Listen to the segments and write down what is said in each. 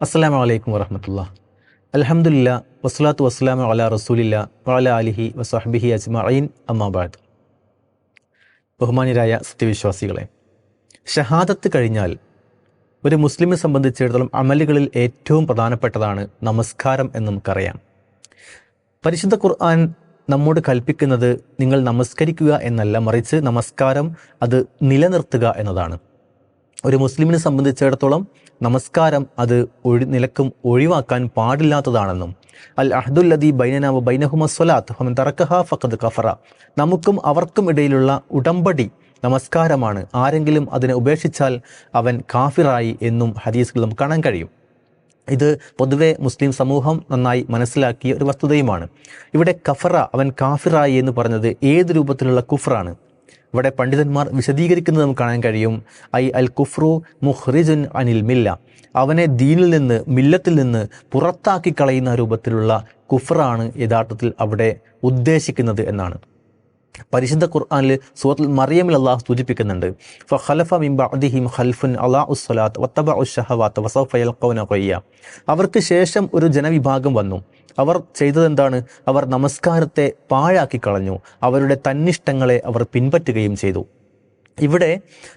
അസ്സാം വലൈക്കും വറഹമത്തുള്ള അലഹമുല്ല വസ്ലാത്തു വസ്സലാമു അല റസൂലില്ല വാല അലിഹി വസഹബിഹി അജ്മഈൻ അമ്മാബാദ് ബഹുമാന്യരായ സത്യവിശ്വാസികളെ ഷഹാദത്ത് കഴിഞ്ഞാൽ ഒരു മുസ്ലിമിനെ സംബന്ധിച്ചിടത്തോളം അമലുകളിൽ ഏറ്റവും പ്രധാനപ്പെട്ടതാണ് നമസ്കാരം എന്ന് നമുക്കറിയാം. പരിശുദ്ധ ഖുർആൻ നമ്മോട് കൽപ്പിക്കുന്നത് നിങ്ങൾ നമസ്കരിക്കുക എന്നല്ല മറിച്ച് നമസ്കാരം അത് നിലനിർത്തുക എന്നതാണ്. ഒരു മുസ്ലിമിനെ സംബന്ധിച്ചിടത്തോളം നമസ്കാരം അത് ഒഴി നിലക്കും ഒഴിവാക്കാൻ പാടില്ലാത്തതാണെന്നും അൽ അഹദുല്ലദി ബൈനഹുമ ബൈനഹുമസ്വലാത്ത് ഹമൻ തറക്കഹ ഫഖദ് കഫറ. നമുക്കും അവർക്കും ഇടയിലുള്ള ഉടമ്പടി നമസ്കാരമാണ്. ആരെങ്കിലും അതിനെ ഉപേക്ഷിച്ചാൽ അവൻ കാഫിറായി എന്നും ഹദീസുകൾ കാണാൻ കഴിയും. ഇത് പൊതുവെ മുസ്ലിം സമൂഹം നന്നായി മനസ്സിലാക്കിയ ഒരു വസ്തുതയുമാണ്. ഇവിടെ കഫറ അവൻ കാഫിറായി എന്ന് പറഞ്ഞത് ഏത് രൂപത്തിലുള്ള കുഫറാണ്? ഇവിടെ പണ്ഡിതന്മാർ വിശദീകരിക്കുന്നത് നമുക്ക് കാണാൻ കഴിയും. ഐ അൽ കുഫ്രു മുഹ്റിജുൻ അനിൽ മില്ല. അവനെ ദീനിൽ നിന്ന് മില്ലത്തിൽ നിന്ന് പുറത്താക്കി കളയുന്ന രൂപത്തിലുള്ള കുഫ്രാണ് യഥാർത്ഥത്തിൽ അവിടെ ഉദ്ദേശിക്കുന്നത് എന്നാണ്. പരിശുദ്ധ ഖുർആാനിൽ സൂറത്തുൽ മറിയമിൽ അള്ളാഹു സൂചിപ്പിക്കുന്നുണ്ട്. മിൻ ബഅദിഹിം ഖൽഫുൻ അലാ ഉസ്സലാത്ത് അവർക്ക് ശേഷം ഒരു ജനവിഭാഗം വന്നു. അവർ ചെയ്തതെന്താണ്? അവർ നമസ്കാരത്തെ പാഴാക്കി കളഞ്ഞു അവരുടെ തന്നിഷ്ടങ്ങളെ അവർ പിൻപറ്റുകയും ചെയ്തു. ഇവിടെ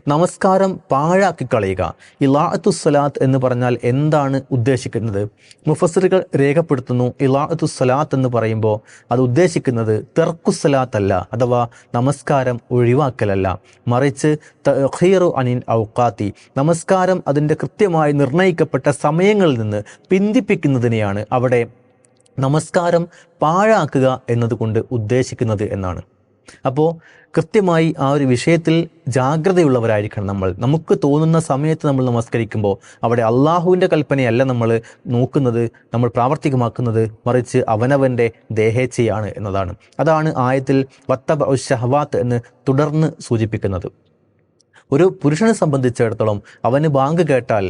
നമസ്കാരം പാഴാക്കി കളയുക ഇലാഅത്തുസ്സലാത്ത് എന്ന് പറഞ്ഞാൽ എന്താണ് ഉദ്ദേശിക്കുന്നത്? മുഫസറുകൾ രേഖപ്പെടുത്തുന്നു ഇലാഅത്തുസ്സലാത്ത് എന്ന് പറയുമ്പോൾ അത് ഉദ്ദേശിക്കുന്നത് തെർക്കുസ്സലാത്ത് അല്ല അഥവാ നമസ്കാരം ഒഴിവാക്കലല്ല. മറിച്ച് തഖീറു അനിൻ ഔക്കാത്തി നമസ്കാരം അതിന്റെ കൃത്യമായി നിർണയിക്കപ്പെട്ട സമയങ്ങളിൽ നിന്ന് പിന്തിപ്പിക്കുന്നതിനെയാണ് അവിടെ നമസ്കാരം പാഴാക്കുക എന്നതുകൊണ്ട് ഉദ്ദേശിക്കുന്നത് എന്നാണ്. അപ്പോൾ കൃത്യമായി ആ ഒരു വിഷയത്തിൽ ജാഗ്രതയുള്ളവരായിരിക്കണം നമ്മൾ. നമുക്ക് തോന്നുന്ന സമയത്ത് നമ്മൾ നമസ്കരിക്കുമ്പോൾ അവിടെ അള്ളാഹുവിന്റെ കൽപ്പനയല്ല നമ്മൾ നോക്കുന്നത് നമ്മൾ പ്രാവർത്തികമാക്കുന്നത് മറിച്ച് അവനവന്റെ ദേഹേച്ഛയാണ് എന്നതാണ്. അതാണ് ആയത്തിൽ വത്തബ ഷഹവാത്ത് എന്ന് തുടർന്ന് സൂചിപ്പിക്കുന്നത്. ഒരു പുരുഷനെ സംബന്ധിച്ചിടത്തോളം അവന് ബാങ്ക് കേട്ടാൽ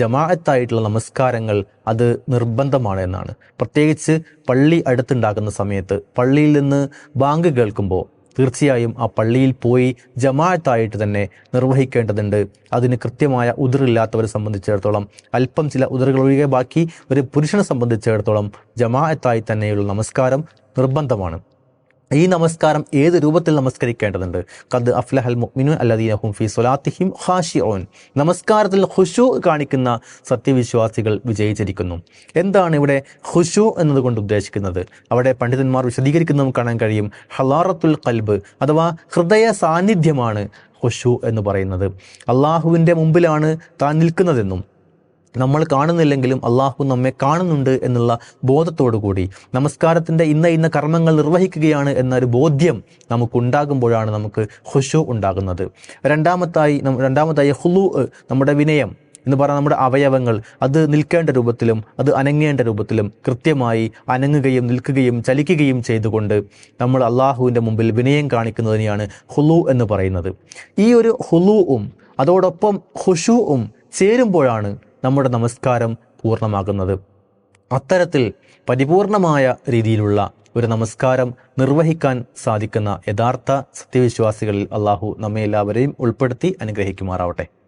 ജമാഅത്തായിട്ടുള്ള നമസ്കാരങ്ങൾ അത് നിർബന്ധമാണ് എന്നാണ്. പ്രത്യേകിച്ച് പള്ളി അടുത്തുണ്ടാക്കുന്ന സമയത്ത് പള്ളിയിൽ നിന്ന് ബാങ്ക് കേൾക്കുമ്പോൾ തീർച്ചയായും ആ പള്ളിയിൽ പോയി ജമാഅത്തായിട്ട് തന്നെ നിർവഹിക്കേണ്ടതുണ്ട്. അതിന് കൃത്യമായ ഉതിറില്ലാത്തവരെ സംബന്ധിച്ചിടത്തോളം അല്പം ചില ഉതിറുകൾ ഒഴികെ ബാക്കി ഒരു പുരുഷനെ സംബന്ധിച്ചിടത്തോളം ജമാഅത്തായി തന്നെയുള്ള നമസ്കാരം നിർബന്ധമാണ്. ഈ നമസ്കാരം ഏത് രൂപത്തിൽ നമസ്കരിക്കേണ്ടതുണ്ട്? കദ് അഫ്ലഹൽ മുഅ്മിനു അല്ലദീനഹും ഫി സ്വലാത്തിഹിം ഖാഷിഊൻ. നമസ്കാരത്തിൽ ഖുശു കാണിക്കുന്ന സത്യവിശ്വാസികൾ വിജയിച്ചിരിക്കുന്നു. എന്താണ് ഇവിടെ ഖുശു എന്നതുകൊണ്ട് ഉദ്ദേശിക്കുന്നത്? അവിടെ പണ്ഡിതന്മാർ വിശദീകരിക്കുന്നത് കാണാൻ കഴിയും. ഹലാറത്തുൽ കൽബ് അഥവാ ഹൃദയ സാന്നിധ്യമാണ് ഖുശു എന്ന് പറയുന്നത്. അള്ളാഹുവിന്റെ മുമ്പിലാണ് താൻ നിൽക്കുന്നതെന്നും നമ്മൾ കാണുന്നില്ലെങ്കിലും അള്ളാഹു നമ്മെ കാണുന്നുണ്ട് എന്നുള്ള ബോധത്തോടു കൂടി നമസ്കാരത്തിന്റെ ഇന്ന ഇന്ന കർമ്മങ്ങൾ നിർവഹിക്കുകയാണ് എന്നൊരു ബോധ്യം നമുക്കുണ്ടാകുമ്പോഴാണ് നമുക്ക് ഹുഷു ഉണ്ടാകുന്നത്. രണ്ടാമത്തായി രണ്ടാമത്തായി ഹുലു നമ്മുടെ വിനയം എന്ന് പറഞ്ഞാൽ നമ്മുടെ അവയവങ്ങൾ അത് നിൽക്കേണ്ട രൂപത്തിലും അത് അനങ്ങേണ്ട രൂപത്തിലും കൃത്യമായി അനങ്ങുകയും നിൽക്കുകയും ചലിക്കുകയും ചെയ്തുകൊണ്ട് നമ്മൾ അള്ളാഹുവിന്റെ മുമ്പിൽ വിനയം കാണിക്കുന്നതിനെയാണ് ഹുലു എന്ന് പറയുന്നത്. ഈ ഒരു ഹുലുവും അതോടൊപ്പം ഹുഷുവും ചേരുമ്പോഴാണ് നമ്മുടെ നമസ്കാരം പൂർണമാകുന്നത്. അത്തരത്തിൽ പരിപൂർണമായ രീതിയിലുള്ള ഒരു നമസ്കാരം നിർവഹിക്കാൻ സാധിക്കുന്ന യഥാർത്ഥ സത്യവിശ്വാസികളിൽ അള്ളാഹു നമ്മെ എല്ലാവരെയും ഉൾപ്പെടുത്തി അനുഗ്രഹിക്കുമാറാവട്ടെ.